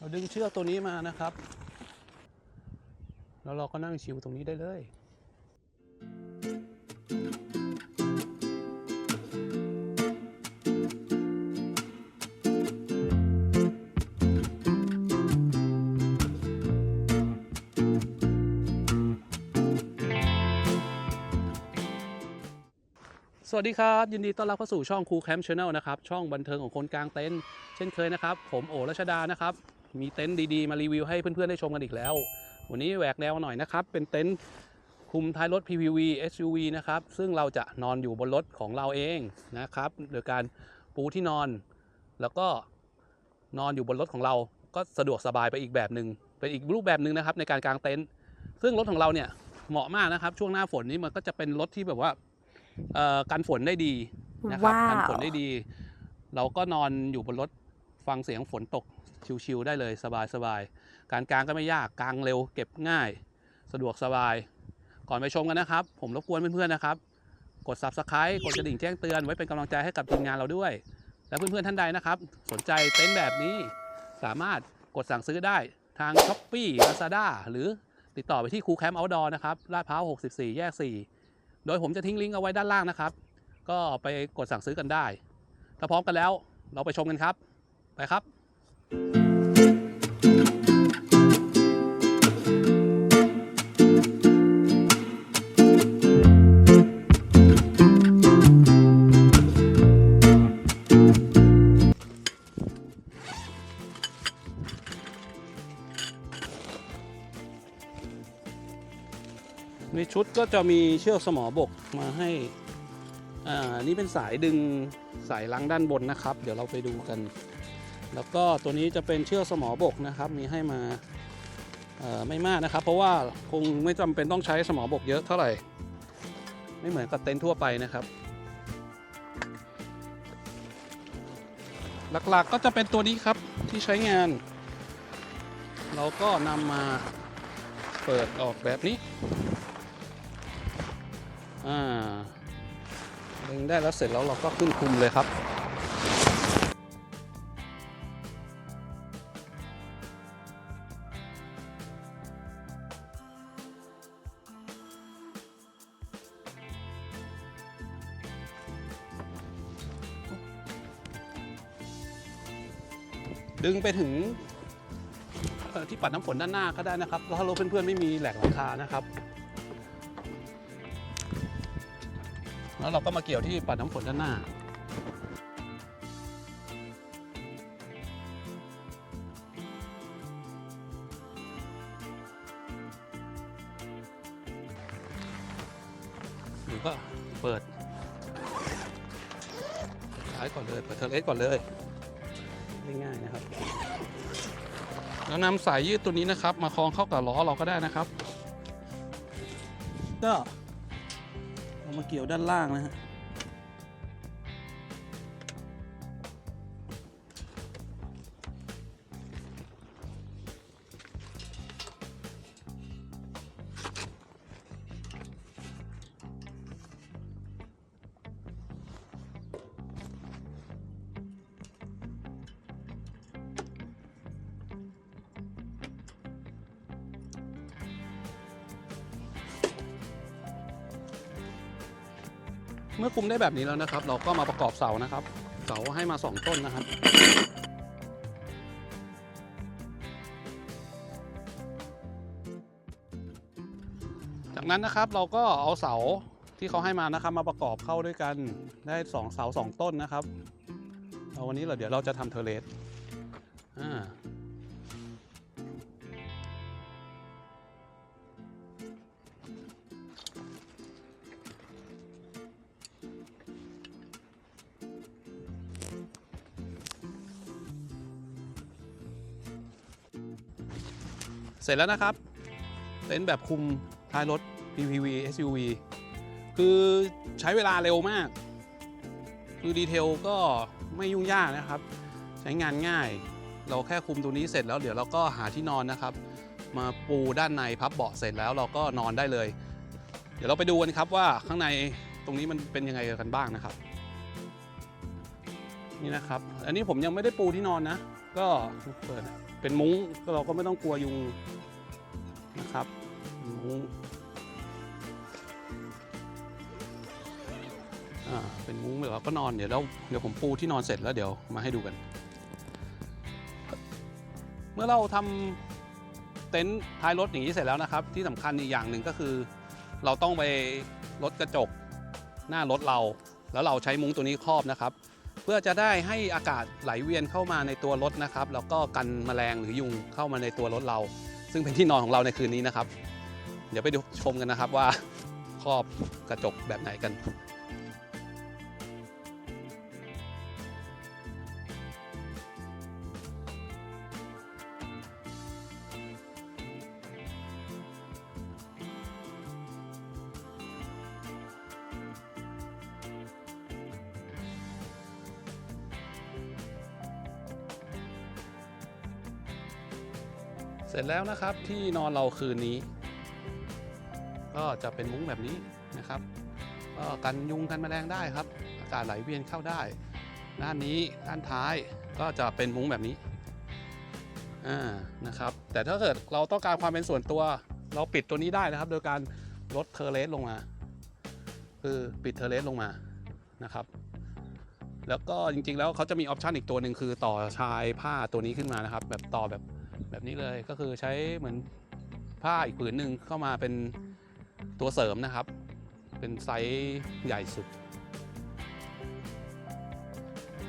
เราดึงเชือกตัวนี้มานะครับ แล้วเราก็นั่งชิวตรงนี้ได้เลยสวัสดีครับ ยินดีต้อนรับเข้าสู่ช่องคูแคมป์ชาแนลนะครับ ช่องบันเทิงของคนกลางเต็นท์เช่นเคยนะครับ ผมโอรัชดานะครับ มีเต็นท์ดีๆ มารีวิวให้เพื่อนๆได้ชมกันอีกแล้ว วันนี้แหวกแนวหน่อยนะครับ เป็นเต็นท์คุมท้ายรถ PPV SUV นะครับ ซึ่งเราจะนอนอยู่บนรถของเราเองนะครับ โดยการปูที่นอน แล้วก็นอนอยู่บนรถของเรา ก็สะดวกสบายไปอีกแบบหนึ่งเป็นอีกรูปแบบหนึ่งนะครับในการกางเต็นท์ ซึ่งรถของเราเนี่ยเหมาะมากนะครับ ช่วงหน้าฝนนี้มันก็จะเป็นรถที่แบบว่าเอ่อกันฝนได้ดีนะครับว้าวกันฝนได้ดี เราก็นอนอยู่บนรถฟังเสียงฝนตก ชิวๆได้เลยสบายๆ การกลางก็ไม่ยากกลางเร็วเก็บง่าย สะดวกสบาย ก่อนไปชมกันนะครับ ผมรบกวนเพื่อนๆนะครับ กด subscribe กดกระดิ่งแจ้งเตือนไว้เป็นกำลังใจให้กับทีมงานเราด้วย และเพื่อนๆท่านใดนะครับ สนใจเต็นท์แบบนี้ สามารถกดสั่งซื้อได้ทาง s h อ p e e Lazada หรือติดต่อไปที่ครูแคมป์ Outdoor นะครับลาดพร้าว 64 แยก 4 โดยผมจะทิ้งลิงก์เอาไว้ด้านล่างนะครับ ก็ไปกดสั่งซื้อกันได้ ถ้าพร้อมกันแล้วเราไปชมกันครับ ไปครับ ชุดก็จะมีเชือกสมอบกมาให้อ่านี่เป็นสายดึงสายลังด้านบนนะครับ เดี๋ยวเราไปดูกัน แล้วก็ตัวนี้จะเป็นเชือกสมอบกนะครับ มีให้มาไม่มากนะครับ เพราะว่าคงไม่จำเป็นต้องใช้สมอบกเยอะเท่าไหร่ ไม่เหมือนกับเต็นท์ทั่วไปนะครับ หลักๆก็จะเป็นตัวนี้ครับที่ใช้งาน เราก็นำมาเปิดออกแบบนี้ อ่าดึงได้แล้วเสร็จแล้วเราก็ขึ้นคุมเลยครับดึงไปถึงที่ปัดน้ำฝนด้านหน้าก็ได้นะครับถ้ารถเพื่อนๆไม่มีแหลกหลังคานะครับ แล้วเราก็มาเกี่ยวที่ปัดน้ำฝนด้านหน้า หรือก็เปิดท้ายก่อนเลย เปิดเทอร์เลสก่อนเลยง่ายๆนะครับ แล้วนำสายยืดตัวนี้นะครับ มาคล้องเข้ากับล้อเราก็ได้นะครับก็ เอามาเกี่ยวด้านล่างนะฮะ เมื่อคุมได้แบบนี้แล้วนะครับ เราก็มาประกอบเสานะครับ เสาให้มา 2 ต้นนะครับจากนั้นนะครับเราก็เอาเสาที่เขาให้มานะครับ มาประกอบเข้าด้วยกันได้สองเสาสองต้นนะครับเอาวันนี้เราเดี๋ยวเราจะทำเทเลสอ่า เสร็จแล้วนะครับเต็นท์แบบคุมท้ายรถ PPV SUV คือใช้เวลาเร็วมาก คือดีเทลก็ไม่ยุ่งยากนะครับ ใช้งานง่าย เราแค่คุมตัวนี้เสร็จแล้วเดี๋ยวเราก็หาที่นอนนะครับ มาปูด้านในพับเบาะเสร็จแล้วเราก็นอนได้เลย เดี๋ยวเราไปดูกันครับว่าข้างในตรงนี้มันเป็นยังไงกันบ้างนะครับ นี่นะครับ อันนี้ผมยังไม่ได้ปูที่นอนนะ ก็เปิดเป็นมุ้งเราก็ไม่ต้องกลัวยุงนะครับมุ้งอ่าเป็นมุ้งเดี๋ยวเราก็นอนเดี๋ยวเราเดี๋ยวผมปูที่นอนเสร็จแล้วเดี๋ยวมาให้ดูกัน เมื่อเราทำเต็นท์ท้ายรถอย่างนี้เสร็จแล้วนะครับ ที่สำคัญอีกอย่างหนึ่งก็คือ เราต้องไปลดกระจกหน้ารถเรา แล้วเราใช้มุ้งตัวนี้ครอบนะครับ เพื่อจะได้ให้อากาศไหลเวียนเข้ามาในตัวรถนะครับ แล้วก็กันแมลงหรือยุงเข้ามาในตัวรถเรา ซึ่งเป็นที่นอนของเราในคืนนี้นะครับ เดี๋ยวไปดูชมกันนะครับว่าครอบกระจกแบบไหนกัน เสร็จแล้วนะครับที่นอนเราคืนนี้ ก็จะเป็นมุ้งแบบนี้นะครับก็กันยุงกันแมลงได้ครับ อากาศไหลเวียนเข้าได้ ด้านนี้ด้านท้ายก็จะเป็นมุ้งแบบนี้อ่านะครับ แต่ถ้าเกิดเราต้องการความเป็นส่วนตัว เราปิดตัวนี้ได้นะครับ โดยการลดเทอร์เลสลงมา คือปิดเทอร์เลสลงมานะครับ แล้วก็จริงๆแล้วเขาจะมีออปชันอีกตัวหนึ่งคือต่อชายผ้าตัวนี้ขึ้นมานะครับ แบบต่อแบบ แบบนี้เลยก็คือใช้เหมือนผ้าอีกผืนหนึ่งเข้ามาเป็นตัวเสริมนะครับ เป็นไซส์ใหญ่สุด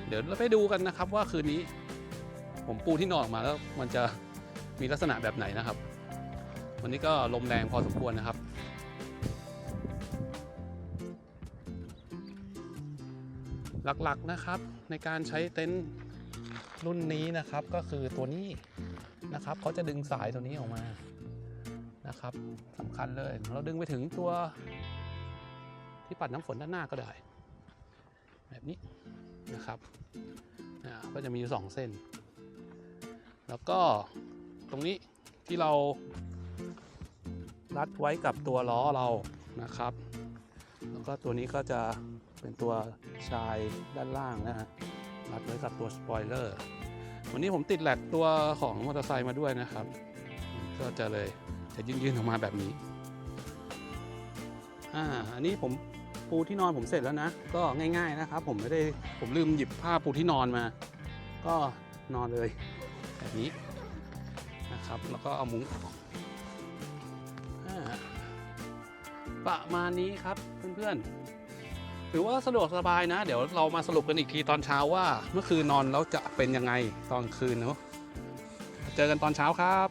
เดี๋ยวเราไปดูกันนะครับว่าคืนนี้ ผมปูที่นอนออกมาแล้วมันจะมีลักษณะแบบไหนนะครับ วันนี้ก็ลมแรงพอสมควรนะครับหลักๆนะครับในการใช้เต็นท์รุ่นนี้นะครับก็คือตัวนี้ นะครับเขาจะดึงสายตัวนี้ออกมานะครับสำคัญเลย เราดึงไปถึงตัวที่ปัดน้ำฝนด้านหน้าก็ได้ แบบนี้นะครับก็จะมีอยู่สองเส้น แล้วก็ตรงนี้ที่เรารัดไว้กับตัวล้อเรานะครับ แล้วก็ตัวนี้ก็จะเป็นตัวชายด้านล่างนะฮะรัดไว้กับตัวสปอยเลอร์ วันนี้ผมติดแหลกตัวของมอเตอร์ไซค์มาด้วยนะครับ ก็จะเลยจะยื่นๆออกมาแบบนี้อ่าอันนี้ผมปูที่นอนผมเสร็จแล้วนะ ก็ง่าย ๆนะครับ ผมไม่ได้ผมลืมหยิบผ้าปูที่นอนมา ก็นอนเลยแบบนี้นะครับ แล้วก็เอามุ้งออกอ่าประมาณนี้ครับเพื่อนๆ ถือว่าสะดวกสบายนะ เดี๋ยวเรามาสรุปกันอีกทีตอนเช้าว่า เมื่อคืนนอนแล้วจะเป็นยังไงตอนคืนเนาะเจอกันตอนเช้าครับ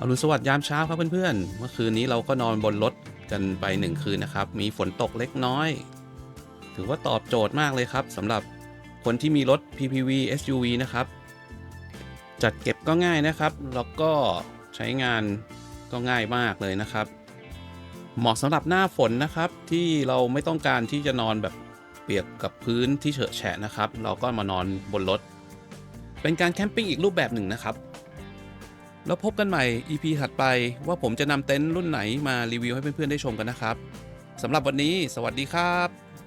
อรุณสวัสดิ์ยามเช้าครับเพื่อนๆ เมื่อคืนนี้เราก็นอนบนรถกันไปหนึ่งคืนนะครับ มีฝนตกเล็กน้อย ถือว่าตอบโจทย์มากเลยครับสำหรับคนที่มีรถ PPV SUV นะครับ จัดเก็บก็ง่ายนะครับ แล้วก็ใช้งานก็ง่ายมากเลยนะครับ เหมาะสำหรับหน้าฝนนะครับที่เราไม่ต้องการที่จะนอนแบบเปียกกับพื้นที่เฉอะแฉะนะครับ เราก็มานอนบนรถ เป็นการแคมปิ้งอีกรูปแบบหนึ่งนะครับ แล้วพบกันใหม่ EP ถัดไปว่าผมจะนำเต็นท์รุ่นไหนมารีวิวให้เพื่อนๆได้ชมกันนะครับสำหรับวันนี้ สวัสดีครับ